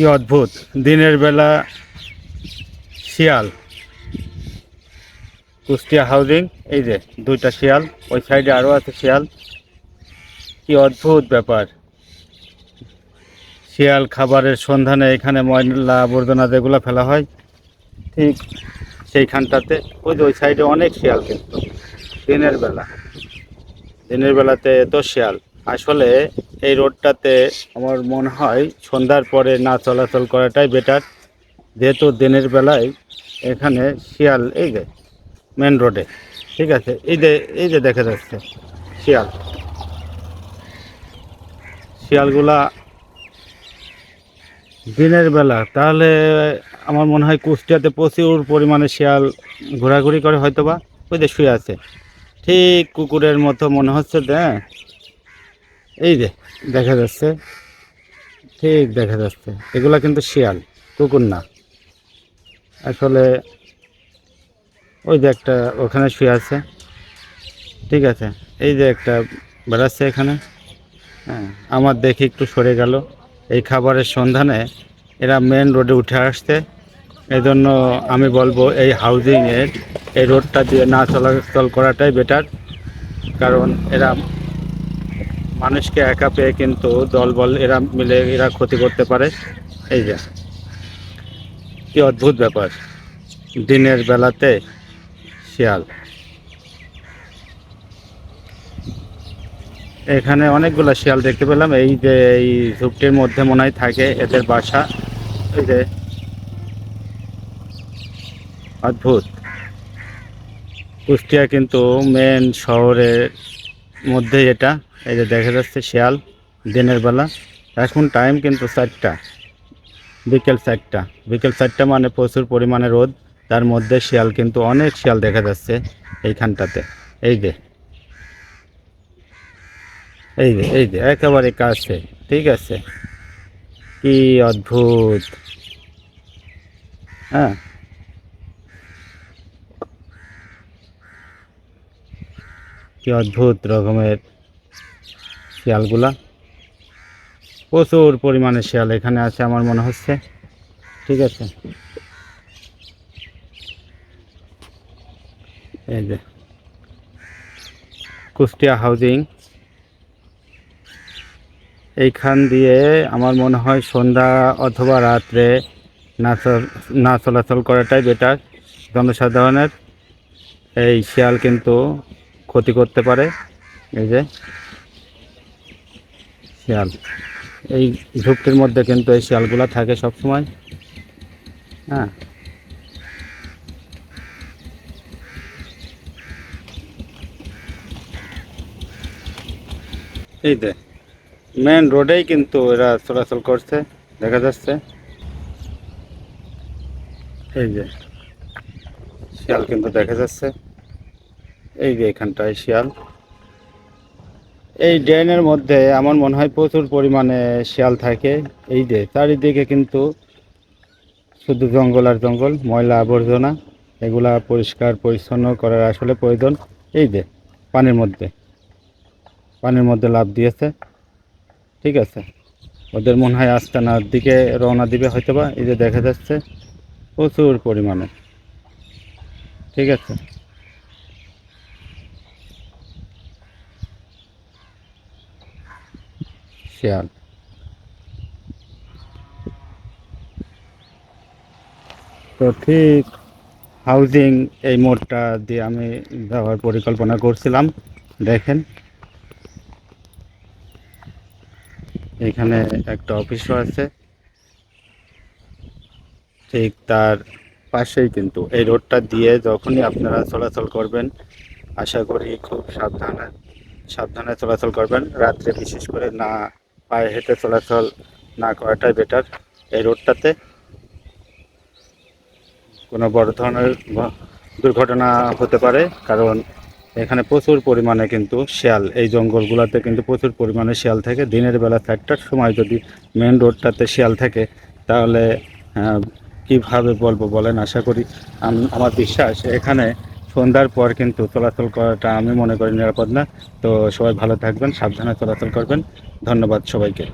কি অদ্ভুত, দিনের বেলা শিয়াল। কুষ্টিয়া হাউজিং, এই যে দুইটা শিয়াল, ওই সাইডে আরও আছে শিয়াল। কি অদ্ভুত ব্যাপার। শিয়াল খাবারের সন্ধানে এখানে ময়লা আবর্জনা যেগুলো ফেলা হয়, ঠিক সেইখানটাতে, ওই যে ওই সাইডে অনেক শিয়াল কিন্তু, দিনের বেলা। দিনের বেলাতে এত শিয়াল। আসলে এই রোডটাতে আমার মনে হয় সন্ধ্যার পরে না চলাচল করাটাই বেটার যেহেতু দিনের বেলায় এখানে শিয়াল, এই যে মেন রোডে ঠিক আছে? এই যে এই যে দেখা যাচ্ছে, শিয়াল। শিয়ালগুলা দিনের বেলা, তাহলে আমার মনে হয় কুষ্টিয়াতে প্রচুর পরিমাণে শিয়াল ঘোরাঘুরি করে হয়তো বা ওই যে শুয়ে আছে। ঠিক কুকুরের মতো মনে হচ্ছে হ্যাঁ এই যে, দেখা যাচ্ছে। ঠিক দেখা যাচ্ছে। এগুলা কিন্তু শিয়াল, কুকুর না। আসলে ওই যে একটা ওখানে শুয়ে আছে। ঠিক আছে, এই যে একটা বেড়াচ্ছে এখানে। হ্যাঁ আমার দেখে একটু সরে গেল। এই খাবারের সন্ধানে এরা মেন রোডে উঠে আসছে। এই জন্য আমি বলব এই হাউজিংয়ের এই রোডটা দিয়ে না চলাচল করাটাই বেটার কারণ এরা মানুষকে একা পেয়ে কিন্তু দলবল এরা মিলে এরা ক্ষতি করতে পারে। এই যে, কি অদ্ভুত ব্যাপার। দিনের বেলাতে শিয়াল। এখানে অনেকগুলো শিয়াল দেখতে পেলাম। এই যে, এই ঝুপটির মধ্যে মনে হয় থাকে এদের বাসা। এই যে, অদ্ভুত। কুষ্টিয়া কিন্তু মেন শহরের মধ্যে এটা, এই যে দেখা যাচ্ছে শিয়াল, দিনের বেলা। এখন টাইম কিন্তু চারটা, বিকেল চারটা। বিকেল চারটা মানে প্রচুর পরিমাণে রোদ, তার মধ্যে শিয়াল কিন্তু অনেক শিয়াল দেখা যাচ্ছে এইখানটাতে। এই যে এই যে এই যে, একেবারে কাছে, ঠিক আছে? কি অদ্ভুত। হ্যাঁ? কি অদ্ভুত রকমের শিয়ালগুলা। প্রচুর পরিমাণে শিয়াল এখানে আছে আমার মনে হচ্ছে। ঠিক আছে। এই যে, কুষ্টিয়া হাউজিং। এইখান দিয়ে আমার মনে হয় সন্ধ্যা অথবা রাত্রে না চল- না চলাচল করাটাই বেটার জনসাধারণের এই শিয়াল কিন্তু ক্ষতি করতে পারে। এই যে, শিয়াল। এই ঝুপটির মধ্যে কিন্তু এই শিয়ালগুলো থাকে সব সময় হ্যাঁ। এই যে মেন রোডেই কিন্তু এরা চলাচল করছে, দেখা যাচ্ছে। এই যে, শিয়াল কিন্তু দেখা যাচ্ছে। এই যে এখানটায় শিয়াল। এই ড্রেনের মধ্যে আমার মনে হয় প্রচুর পরিমাণে শিয়াল থাকে। এই যে চারিদিকে কিন্তু শুধু জঙ্গল আর জঙ্গল, ময়লা আবর্জনা, এগুলা পরিষ্কার, পরিচ্ছন্ন করার আসলে প্রয়োজন। এই যে পানির মধ্যে পানির মধ্যে লাভ দিয়েছে। ঠিক আছে। ওদের মনে হয় আস্তানার দিকে রওনা দিবে হয়তো বা এই যে দেখা যাচ্ছে প্রচুর পরিমাণে। ঠিক আছে। শিয়াল তো ঠিক হাউজিং এই মোড়টা দিয়ে আমি যাওয়ার পরিকল্পনা করছিলাম, দেখেন। এখানে একটা অফিসও আছে। ঠিক তার পাশেই কিন্তু এই রোডটা দিয়ে যখনই আপনারা চলাচল করবেন, আশা করি খুব সাবধানে সাবধানে চলাচল করবেন। রাত্রে বিশেষ করে না পায়ে হেঁটে চলাচল না করাটাই বেটার এই রোডটাতে। কোনো বড় ধরনের দুর্ঘটনা হতে পারে, কারণ এখানে প্রচুর পরিমাণে কিন্তু শেয়াল, এই জঙ্গলগুলোতে কিন্তু প্রচুর পরিমাণে শিয়াল থাকে। দিনের বেলা চারটার সময় যদি মেন রোডটাতে শিয়াল থাকে, তাহলে কীভাবে বলব বলেন? আশা করি আমার বিশ্বাস এখানে সন্ধ্যার পর কিন্তু চলাচল করাটা আমি মনে করি নিরাপদ না। তো সবাই ভালো থাকবেন, সাবধানে চলাচল করবেন। ধন্যবাদ সবাইকে।